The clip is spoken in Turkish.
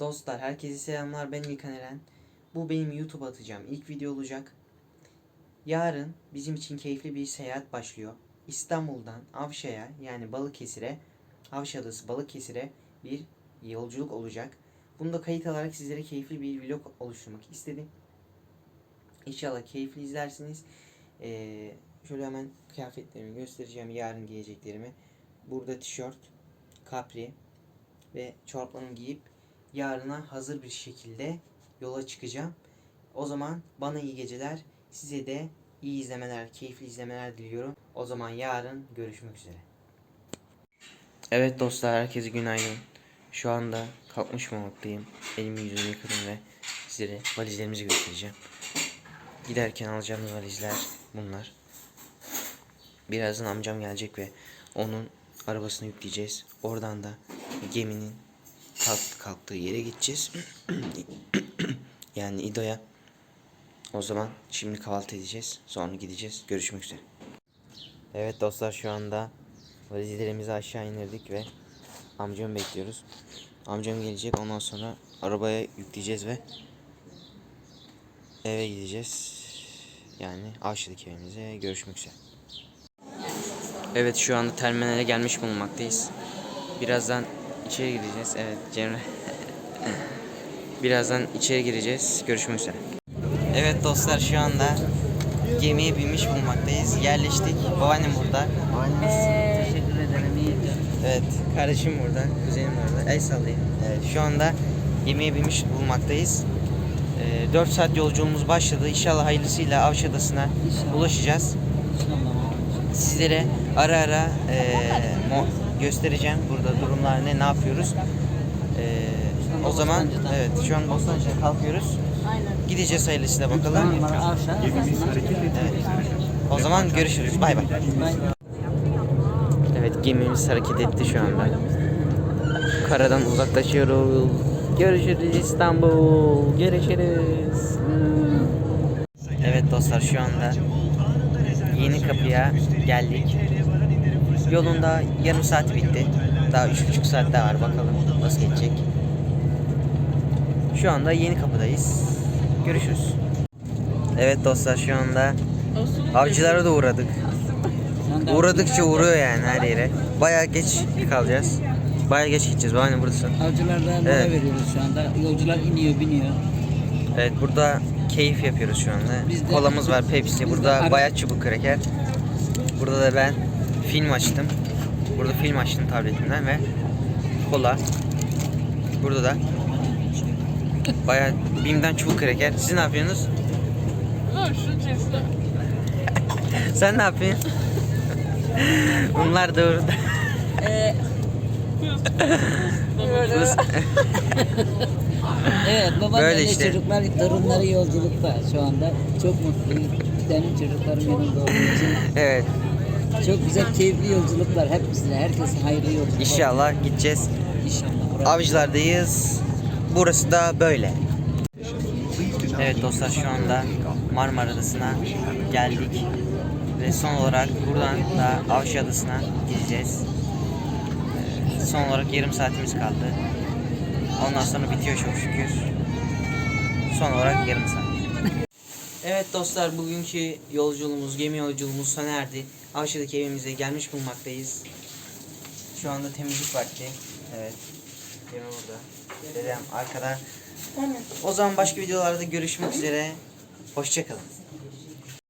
Dostlar herkese selamlar ben İlkan Eren. Bu benim YouTube atacağım ilk video olacak. Yarın bizim için keyifli bir seyahat başlıyor. İstanbul'dan Avşa'ya yani Balıkesir'e, Avşa Adası Balıkesir'e bir yolculuk olacak. Bunu da kayıt alarak sizlere keyifli bir vlog oluşturmak istedim. İnşallah keyifli izlersiniz. Ee, şöyle hemen kıyafetlerimi göstereceğim yarın giyeceklerimi. Burada tişört, kapri ve çoraplarımı giyip yarına hazır bir şekilde yola çıkacağım. O zaman bana iyi geceler, size de iyi izlemeler, keyifli izlemeler diliyorum. O zaman yarın görüşmek üzere. Evet dostlar herkese günaydın. Şu anda kalkmış bulunmaktayım. Elimi yüzümü yıkadım ve sizlere valizlerimizi göstereceğim. Giderken alacağımız valizler bunlar. Birazdan amcam gelecek ve onun arabasını yükleyeceğiz. Oradan da geminin kalk, kalktığı yere gideceğiz. yani İdo'ya. O zaman şimdi kahvaltı edeceğiz. Sonra gideceğiz. Görüşmek üzere. Evet dostlar şu anda valizlerimizi aşağı indirdik ve amcamı bekliyoruz. Amcam gelecek ondan sonra arabaya yükleyeceğiz ve eve gideceğiz. Yani Avşa'daki evimize görüşmek üzere. Evet şu anda terminale gelmiş bulunmaktayız. Birazdan içeri gireceğiz. Evet Cemre. Birazdan içeri gireceğiz. Görüşmek üzere. Evet dostlar şu anda gemiye binmiş bulunmaktayız. Yerleştik. Babaannem burada. Teşekkür ederim. iyi. Evet kardeşim burada. Kuzenim orada. El sallayın. Evet şu anda gemiye binmiş bulunmaktayız. Ee, 4 saat yolculuğumuz başladı. İnşallah hayırlısıyla Avşa Adası'na İnşallah. ulaşacağız. İnşallah. Sizlere ara ara e, mo- göstereceğim burada durumlar ne ne yapıyoruz. E, o zaman Bostancı'da. evet şu an Bostancı'ya kalkıyoruz. Aynen. Gideceğiz hayırlısıyla bakalım. Evet. O zaman görüşürüz. Bay bay. Evet gemimiz hareket etti şu anda. Karadan uzaklaşıyoruz. Görüşürüz İstanbul. Görüşürüz. Evet dostlar şu anda yeni kapıya geldik. Yolunda yarım saat bitti. Daha üç buçuk saat daha var bakalım nasıl geçecek. Şu anda yeni kapıdayız. Görüşürüz. Evet dostlar şu anda avcılara da uğradık. Uğradıkça uğruyor yani her yere. Bayağı geç kalacağız. Bayağı geç gideceğiz. Babaanne buradasın. Avcılardan mola Evet. veriyoruz şu anda. Yolcular iniyor, biniyor. Evet burada keyif yapıyoruz şu anda. Biz Kolamız var, Pepsi. Burada bayat çubuk kraker. Burada da ben film açtım. Burada film açtım tabletimden ve kola. Burada da bayağı Bim'den çubuk kraker. Siz ne yapıyorsunuz? Sen ne yapıyorsun? Bunlar da orada. Kız- Evet, baba Böyle Böyle işte. çocuklar, torunları yolculukta şu anda. Çok mutluyum. Benim çocuklarım yanımda olduğu için. evet. Çok güzel, keyifli yolculuklar. Hepsine, herkesin hayırlı yolculuklar. İnşallah gideceğiz. İnşallah. Avcılardayız. Burası da böyle. Evet dostlar şu anda Marmara Adası'na geldik. Ve son olarak buradan da Avşa Adası'na gideceğiz. Ee, Son olarak yarım saatimiz kaldı. Ondan sonra bitiyor çok şükür. Son olarak yarım saat. Evet dostlar bugünkü yolculuğumuz, gemi yolculuğumuz sona erdi. Avşa'daki evimize gelmiş bulunmaktayız. Şu anda temizlik vakti. Evet. Gemi burada. Dedem arkada. O zaman başka videolarda görüşmek üzere. Hoşçakalın.